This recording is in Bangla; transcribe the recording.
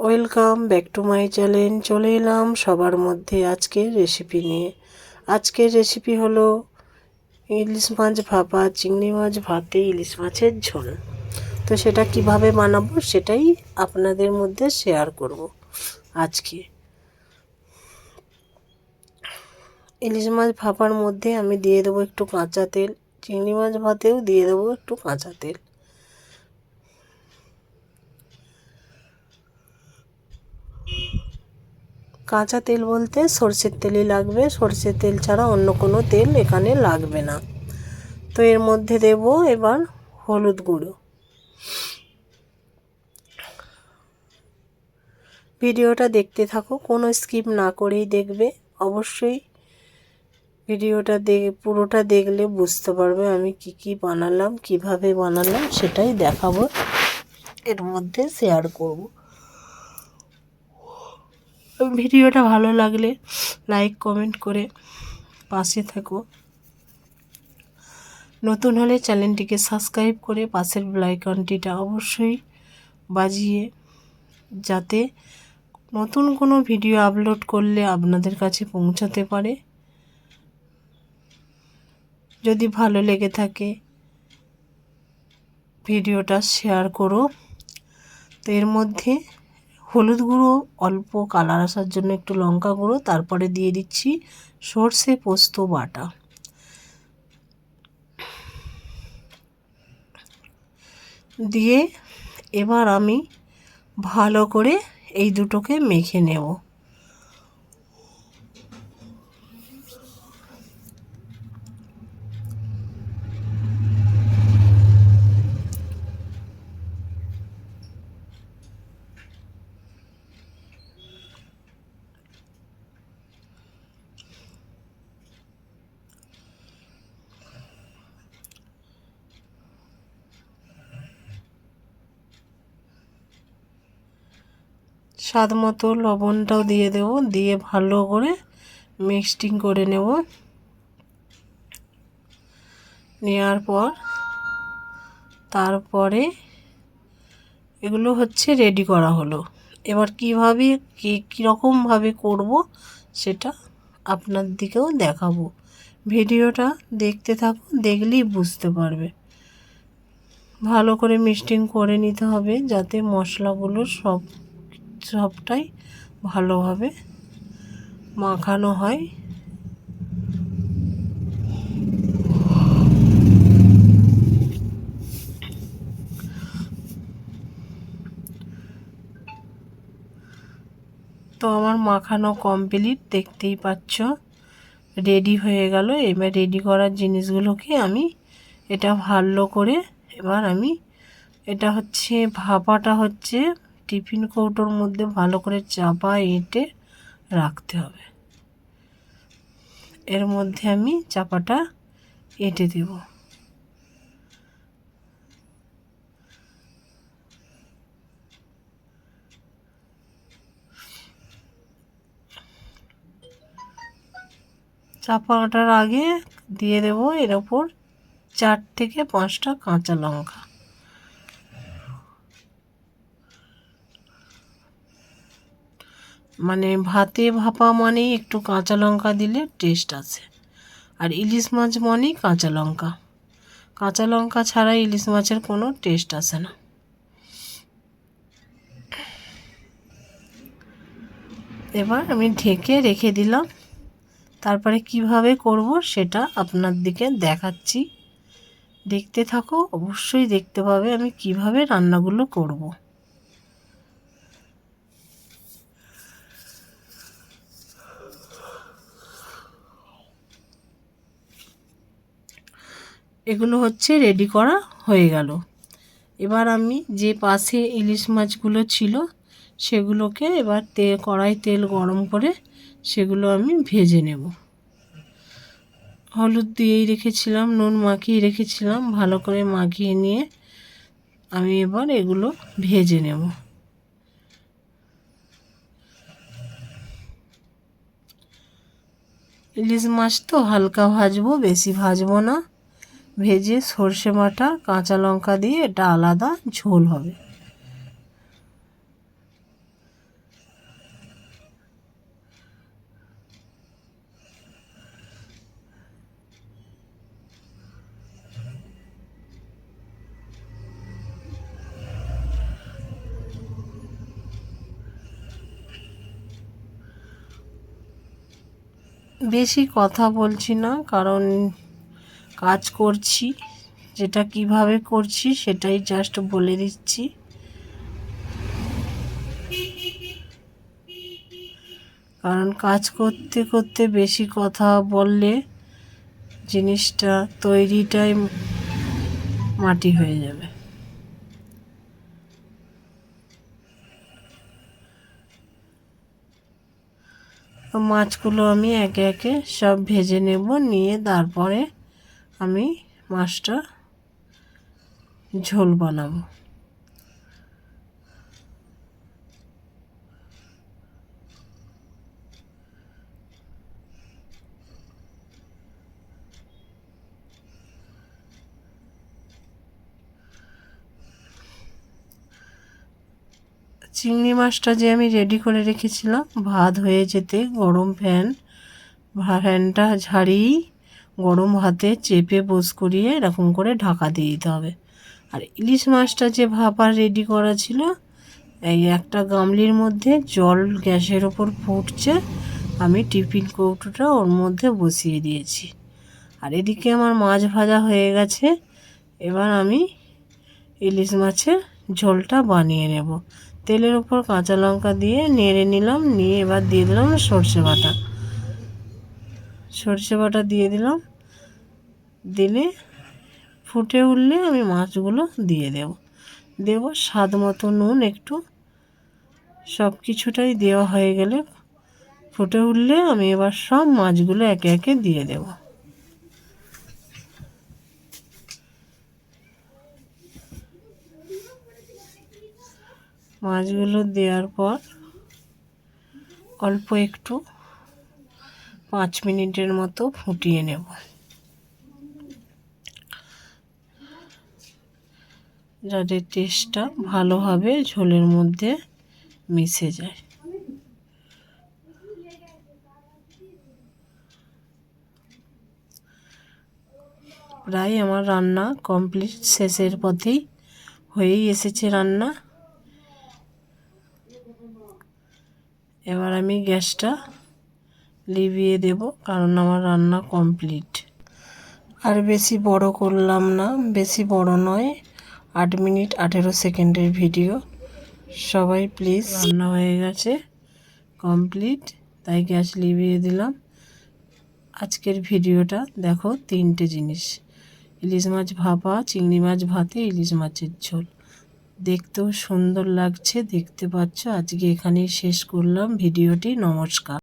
Welcome back to my channel. চলে এলাম সবার মধ্যে আজকের রেসিপি নিয়ে। আজকের রেসিপি হলো ইলিশ মাছ ভাপা, চিংড়ি মাছ ভাতে ইলিশ মাছের ঝোল। তো সেটা কীভাবে বানাবো সেটাই আপনাদের মধ্যে শেয়ার করব আজকে। ইলিশ মাছ ভাপার মধ্যে আমি দিয়ে দেবো একটু কাঁচা তেল, চিংড়ি মাছ ভাতেও দিয়ে দেবো একটু কাঁচা তেল। কাঁচা তেল বলতে সর্ষের তেলই লাগবে। সর্ষের তেল ছাড়া অন্য কোনো তেল এখানে লাগবে না। তো এর মধ্যে দেব এবার হলুদ গুঁড়ো। ভিডিওটা দেখতে থাকো, কোনো স্কিপ না করেই দেখবে। অবশ্যই ভিডিওটা দেখে পুরোটা দেখলে বুঝতে পারবে আমি কি কি বানালাম, কীভাবে বানালাম, সেটাই দেখাবো। এর মধ্যে শেয়ার করব। ভিডিওটা ভালো লাগলে লাইক কমেন্ট করে পাশে থাকো। নতুন হলে চ্যানেলটিকে সাবস্ক্রাইব করে পাশের ব্লাইকনটিটা অবশ্যই বাজিয়ে যাতে নতুন কোনো ভিডিও আপলোড করলে আপনাদের কাছে পৌঁছাতে পারে। যদি ভালো লেগে থাকে ভিডিওটা শেয়ার করো। তো এর মধ্যে হলুদ গুঁড়ো, অল্প কালার আসার জন্য একটু লঙ্কা গুঁড়ো, তারপরে দিয়ে দিচ্ছি সর্ষে পোস্ত বাটা। দিয়ে এবার আমি ভালো করে এই দুটোকে মেখে নেব। স্বাদ মতো লবণটাও দিয়ে দেব, দিয়ে ভালো করে মিক্সটিং করে নেব। নেওয়ার পর তারপরে এগুলো হচ্ছে রেডি করা হলো। এবার কীভাবে, কী, কীরকমভাবে করব সেটা আপনার দিকেও দেখাবো। ভিডিওটা দেখতে থাকুন, দেখলেই বুঝতে পারবে। ভালো করে মিক্সটিং করে নিতে হবে যাতে মশলাগুলো সব সবটাই ভালোভাবে মাখানো হয়। তো আমার মাখানো কমপ্লিট দেখতেই পাচ্ছ। রেডি হয়ে গেল। এবার রেডি করার জিনিসগুলোকে আমি এটা ভালো করে, এবার আমি এটা হচ্ছে ভাপাটা হচ্ছে টিফিন কৌটোর মধ্যে ভালো করে চাপা এঁটে রাখতে হবে। এর মধ্যে আমি চাপাটা এঁটে দেব। চাপাটার আগে দিয়ে দেব এর ওপর চার থেকে পাঁচটা কাঁচা লঙ্কা। মানে ভাতে ভাপা মানেই একটু কাঁচা লঙ্কা দিলে টেস্ট আছে। আর ইলিশ মাছ মানেই কাঁচা লঙ্কা। কাঁচা লঙ্কা ছাড়া ইলিশ মাছের কোনো টেস্ট আসে না। এবার আমি ঢেকে রেখে দিলাম। তারপরে কীভাবে করব সেটা আপনার দিকে দেখাচ্ছি। দেখতে থাকো, অবশ্যই দেখতে পাবে আমি কীভাবে রান্নাগুলো করব। এগুলো হচ্ছে রেডি করা হয়ে গেল। এবার আমি যে পাশে ইলিশ মাছগুলো ছিল, সেগুলোকে এবার তে, কড়াই তেল গরম করে সেগুলো আমি ভেজে নেব। হলুদ দিয়েই রেখেছিলাম, নুন মাখিয়ে রেখেছিলাম, ভালো করে মাখিয়ে নিয়ে আমি এবার এগুলো ভেজে নেব। ইলিশ মাছ তো হালকা ভাজবো, বেশি ভাজবো না। ভেজে সর্ষে মাটা কাঁচা লঙ্কা দিয়ে এটা আলাদা ঝোল হবে। বেশি কথা বলছি না, কারণ কাজ করছি, যেটা কীভাবে করছি সেটাই জাস্ট বলে দিচ্ছি। কারণ কাজ করতে করতে বেশি কথা বললে জিনিসটা তৈরিটাই মাটি হয়ে যাবে। তো মাছগুলো আমি একে একে সব ভেজে নেব, নিয়ে তারপরে আমি মাছটা ঝোল বানাবো। চিংড়ি মাছটা যে আমি রেডি করে রেখেছিলাম, ভাত হয়ে যেতে গরম ফ্যান ফ্যানটা ঝাড়িয়েই গরম হাতে চেপে বোস করিয়ে এরকম করে ঢাকা দিয়ে দিতে হবে। আর ইলিশ মাছটা যে ভাপা রেডি করা ছিল, এই একটা গামলির মধ্যে জল গ্যাসের ওপর ফুটছে, আমি টিফিন কৌটোটা ওর মধ্যে বসিয়ে দিয়েছি। আর এদিকে আমার মাছ ভাজা হয়ে গেছে, এবার আমি ইলিশ মাছের ঝোলটা বানিয়ে নেব। তেলের ওপর কাঁচা লঙ্কা দিয়ে নেড়ে নিলাম, নিয়ে এবার দিয়ে দিলাম সর্ষে বাটা। সর্ষে বাটা দিয়ে দিলাম। দিলে ফুটে উঠলে আমি মাছগুলো দিয়ে দেব। দেব স্বাদ মতো নুন একটু। সব কিছুটাই দেওয়া হয়ে গেলে ফুটে উঠলে আমি এবার সব মাছগুলো একে একে দিয়ে দেবো। মাছগুলো দেওয়ার পর অল্প একটু পাঁচ মিনিটের মতো ফুটিয়ে নেব। যাতে টেস্টটা ভালোভাবে ঝোলের মধ্যে মিশে যায়। প্রায় আমার রান্না কমপ্লিট শেষের পথেই হয়েই এসেছে রান্না। এবার আমি গ্যাসটা লিভিয়ে দেব, কারণ আমার রান্না কমপ্লিট। আর বেশি বড় করলাম না, বেশি বড় নয়, আট মিনিট আঠেরো সেকেন্ডের ভিডিও। সবাই প্লিজ। রান্না হয়ে গেছে, কমপ্লিট, তাই গ্যাস লিভিয়ে দিলাম। আজকের ভিডিওটা দেখো তিনটে জিনিস। ইলিশ মাছ ভাপা, চিংড়ি মাছ ভাতে, ইলিশ মাছের ঝোল। দেখতেও সুন্দর লাগছে, দেখতে পাচ্ছ? আজকে এখানেই শেষ করলাম। ভিডিওটি নমস্কার।